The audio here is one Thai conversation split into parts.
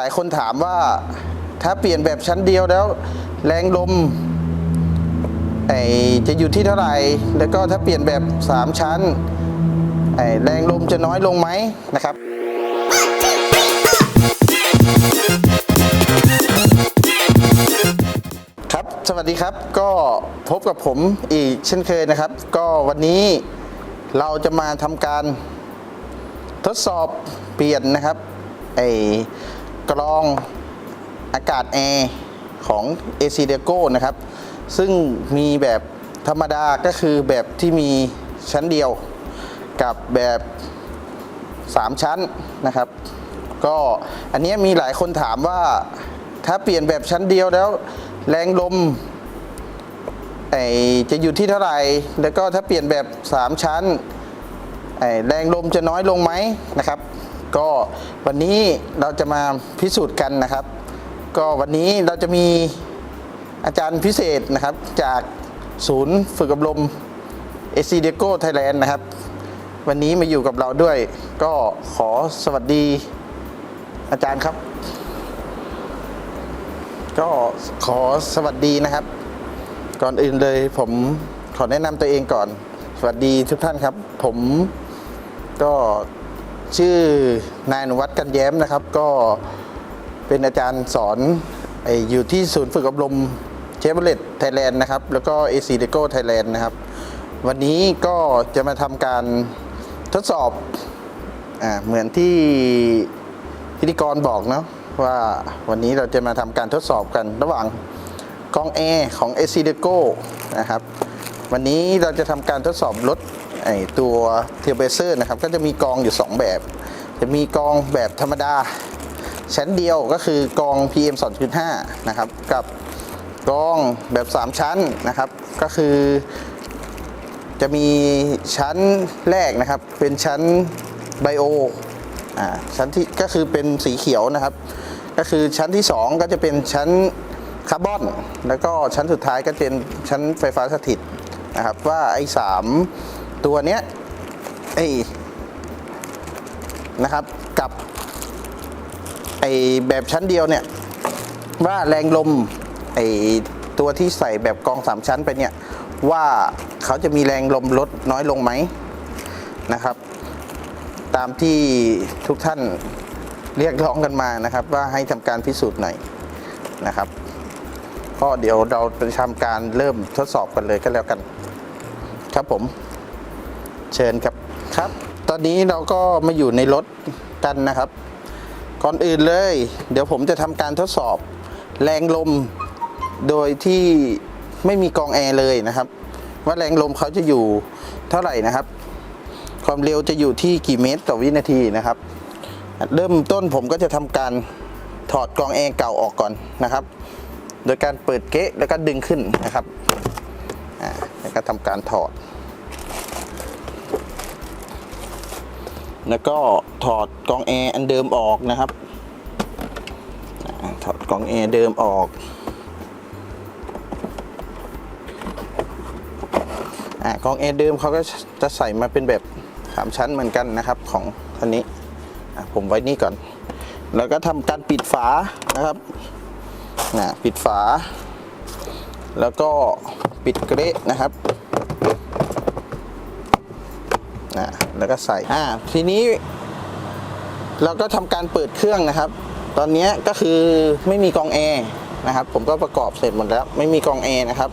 หลายคนถามว่าถ้าเปลี่ยนแบบชั้นเดียวแล้ว แรงลมไอจะอยู่ที่เท่าไหร่ แล้วก็ถ้าเปลี่ยนแบบ 3 ชั้นไอแรงลมจะน้อยลงไหมนะครับครับ สวัสดีครับก็พบกับผมอีกเช่นเคยนะครับ ก็วันนี้เราจะมาทำการทดสอบเปลี่ยนนะครับไอ กรองอากาศแอร์ของ AC d e c o นะครับ ซึ่งมีแบบธรรมดาก็คือแบบที่มีชั้นเดียวกับแบบ 3 ชั้นนะครับ ก็อันนี้มีหลายคนถามว่าถ้าเปลี่ยนแบบชั้นเดียวแล้วแรงลมไอจะอยู่ที่เท่าไหร่ แล้วก็ถ้าเปลี่ยนแบบ 3 ชั้นแรงลมจะน้อยลงไหมนะครับ ก็วันนี้เราจะมาพิสูจน์กันนะครับ ก็วันนี้เราจะมีอาจารย์พิเศษนะครับ จากศูนย์ฝึกอบรม a c d e c o Thailand นะครับ วันนี้มาอยู่กับเราด้วย ก็ขอสวัสดีอาจารย์ครับ ก็ขอสวัสดีนะครับ ก่อนอื่นเลยผมขอแนะนำตัวเองก่อน สวัสดีทุกท่านครับ ผมก็ ชื่อนายอนุวัฒน์กันแย้มนะครับ ก็เป็นอาจารย์สอนอยู่ที่ศูนย์ฝึกอบรมเชฟเลตไทยแลนด์นะครับ แล้วก็ AC d e c o Thailand นด์นะครับ วันนี้ก็จะมาทำการทดสอบอเหมือนที่พิธีกรบอกเนาะว่าวันนี้เราจะมาทำการทดสอบกันระหว่างกองแอร์ของ a c d e c o นะครับ วันนี้เราจะทำการทดสอบรถ ไอตัวเทอร์เบเซอร์นะครับก็จะมีกองอยู่ 2 แบบ จะมีกองแบบธรรมดา ชั้นเดียวก็คือกอง PM 2.5 นะครับ กับกองแบบ 3 ชั้นนะครับ ก็คือ จะมีชั้นแรกนะครับ เป็นชั้นไบโออ่าชั้นที่ก็คือเป็นสีเขียวนะครับ ก็คือชั้นที่ 2 ก็จะเป็นชั้นคาร์บอนแล้วก็ชั้นสุดท้ายก็เป็นชั้นไฟฟ้าสถิตนะครับว่าไอ้สาม ตัวเนี้ยไอ้นะครับกับไอ้แบบชั้นเดียวเนี่ยว่าแรงลมไอตัวที่ใส่แบบกองสามชั้นไปเนี่ยว่าเขาจะมีแรงลมลดน้อยลงไหมนะครับ ตามที่ทุกท่านเรียกร้องกันมานะครับ ว่าให้ทำการพิสูจน์หน่อยนะครับก็เดี๋ยวเราไปทำการเริ่มทดสอบกันเลยก็แล้วกัน ครับผม เชิญครับครับ ตอนนี้เราก็มาอยู่ในรถกันนะครับ ก่อนอื่นเลย เดี๋ยวผมจะทำการทดสอบแรงลมโดยที่ไม่มีกรองแอร์เลยนะครับ ว่าแรงลมเขาจะอยู่เท่าไหร่นะครับ ความเร็วจะอยู่ที่กี่เมตรต่อวินาทีนะครับ เริ่มต้นผมก็จะทำการถอดกรองแอร์เก่าออกก่อนนะครับ โดยการเปิดเก๊ะแล้วก็ดึงขึ้นนะครับอ่าแล้วก็ทำการถอด แล้วก็ถอดกรองแอร์อันเดิมออกนะครับ ถอดกรองแอร์เดิมออกอ่ากองแอร์เดิมเขาก็จะใส่มาเป็นแบบสามชั้นเหมือนกันนะครับของคันนี้ผมไว้นี่ก่อน แล้วก็ทำการปิดฝานะครับนะปิดฝา แล้วก็ปิดเกรดนะครับะแล้วก็ใส่อ่าทีนี้ เราก็ทำการเปิดเครื่องนะครับ ตอนนี้ก็คือไม่มีกองแอร์นะครับ ผมก็ประกอบเสร็จหมดแล้ว ไม่มีกองแอร์นะครับ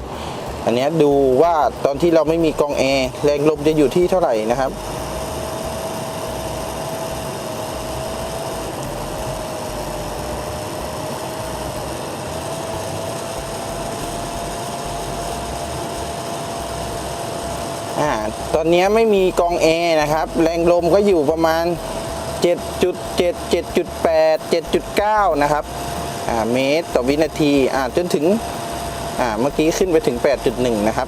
อันนี้ดูว่าตอนที่เราไม่มีกองแอร์แรงลมจะอยู่ที่เท่าไหร่นะครับ ตอนนี้ไม่มีกองแอร์นะครับ แรงลมก็อยู่ประมาณ 7.7 7.8 7.9 นะครับเมตรต่อวินาทีอ่าจนถึงอ่าเมื่อกี้ขึ้นไปถึง 8.1 นะครับ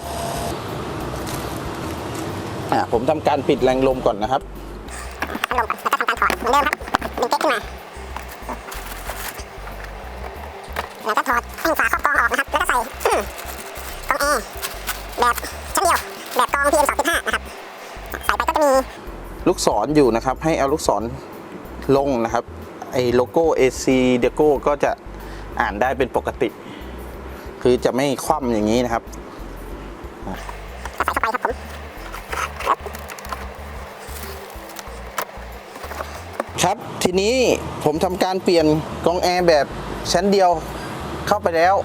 อ่าผมทำการปิดแรงลมก่อนนะครับพัดลมก่อนแล้วก็ทำการถอดเหมือนเดิมครับดึงเก๊กขึ้นมาแล้วก็ถอดแท่งฝาครอบกองออกนะครับ แล้วก็ใส่กองแอร์แบบชั้นเดียว แบบกอง PM 2.5นะครับใส่ไปก็จะมี ลูกศรอยู่นะครับ ให้เอาลูกศรลงนะครับไออโลโก้ AC d e c o ก็จะอ่านได้เป็นปกติ คือจะไม่คว่ำอย่างนี้นะครับใส่เข้าไปครับผมครับทีนี้ผมทำการเปลี่ยนกองแอร์แบบชั้นเดียวเข้าไปแล้ว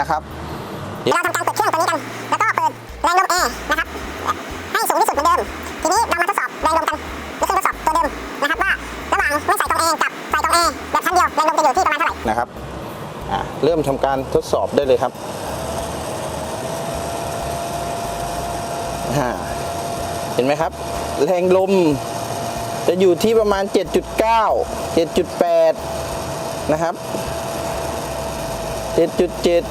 นะครับเราทำการเปิดเครื่องตัวนี้กัน แล้วก็เปิดแรงลมแอร์นะครับ ให้สูงที่สุดเหมือนเดิม ทีนี้เรามา องแอร์แบบชั้นเดียวแรงลมจะอยู่ที่ประมาณเท่าไหร่นะครับเริ่มทำการทดสอบได้เลยครับเห็นไหมครับ แรงลมจะอยู่ที่ประมาณ 7.9 7.8 นะครับ 7.7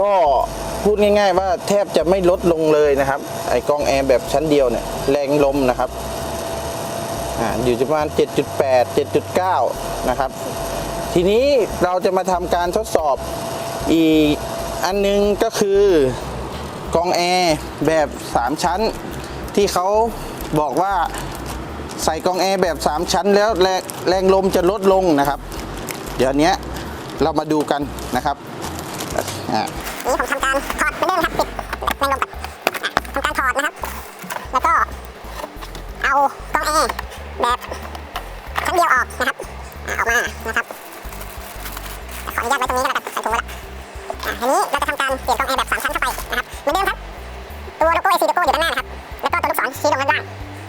ก็พูดง่าย ๆ ว่าแทบจะไม่ลดลงเลยนะครับ ไอกองแอร์แบบชั้นเดียวเนี่ย แรงลมนะครับ อ่าอยู่ประมาณ 7.8 7.9 นะครับ ทีนี้เราจะมาทำการทดสอบอีกอันนึงก็คือกองแอร์แบบ 3 ชั้น ที่เขาบอกว่าใส่กองแอร์แบบ 3 ชั้นแล้วแรงแรงลมจะลดลงนะครับ เดี๋ยวเนี้ยเรามาดูกันนะครับอ่านี่ผมทำการถอด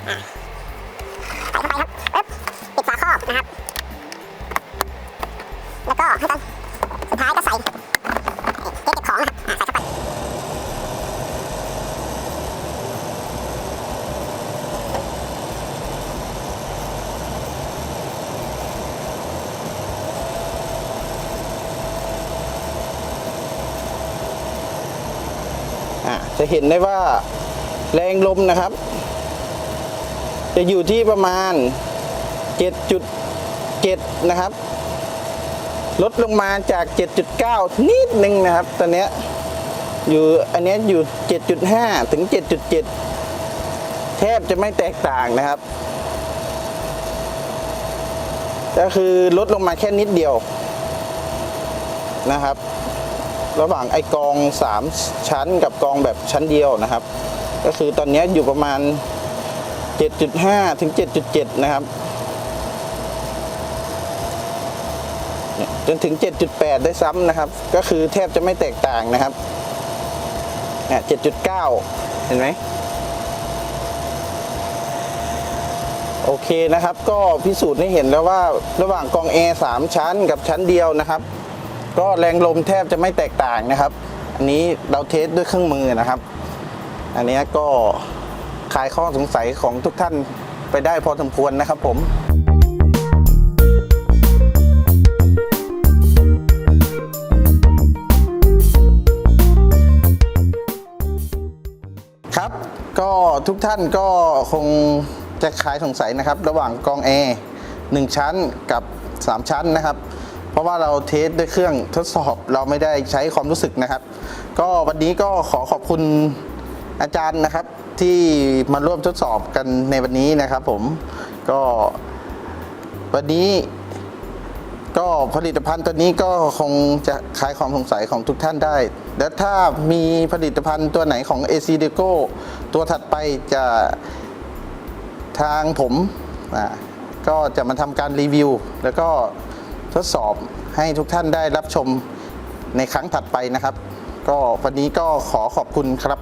อะใส่เข้าไปครับปึ๊บปิดฝาครอบนะครับ แล้วก็ให้ตอนสุดท้ายก็ใส่เก็บของนะครับอะใส่เข้าไปอะจะเห็นได้ว่าแรงลมนะครับ จะอยู่ที่ประมาณ 7.7 นะครับ ลดลงมาจาก 7.9 นิดนึงนะครับ ตอนนี้อยู่อันนี้อยู่ 7.5 ถึง 7.7 แทบจะไม่แตกต่างนะครับ ก็คือลดลงมาแค่นิดเดียวนะครับ ระหว่างไอกอง 3 ชั้นกับกองแบบชั้นเดียวนะครับ ก็คือตอนนี้อยู่ประมาณ 7.5 ถึง 7.7 นะครับ จนถึง 7.8 ได้ซ้ำนะครับ ก็คือแทบจะไม่แตกต่างนะครับเนี่ย7.9 เห็นไหมโอเคนะครับ ก็พิสูจน์ให้เห็นแล้วว่าระหว่างกอง A 3ชั้นกับชั้นเดียวนะครับ ก็แรงลมแทบจะไม่แตกต่างนะครับ อันนี้เราเทสด้วยเครื่องมือนะครับ อันนี้ก็ คลายข้อสงสัยของทุกท่านไปได้พอสมควรนะครับผมครับก็ทุกท่านก็คงจะคลายสงสัยนะครับ ระหว่างกอง A 1ชั้นกับ 3 ชั้นนะครับ เพราะว่าเราเทสด้วยเครื่องทดสอบเราไม่ได้ใช้ความรู้สึกนะครับ ก็วันนี้ก็ขอขอบคุณอาจารย์นะครับ ที่มาร่วมทดสอบกันในวันนี้นะครับผมก็ วันนี้ ก็ผลิตภัณฑ์ตัวนี้ก็คงจะคลายความสงสัยของทุกท่านได้ และถ้ามีผลิตภัณฑ์ตัวไหนของ AC d e c o ตัวถัดไปจะทางผมก็จะมาทำการรีวิว แล้วก็ทดสอบให้ทุกท่านได้รับชมในครั้งถัดไปนะครับ ก็วันนี้ก็ขอขอบคุณครับ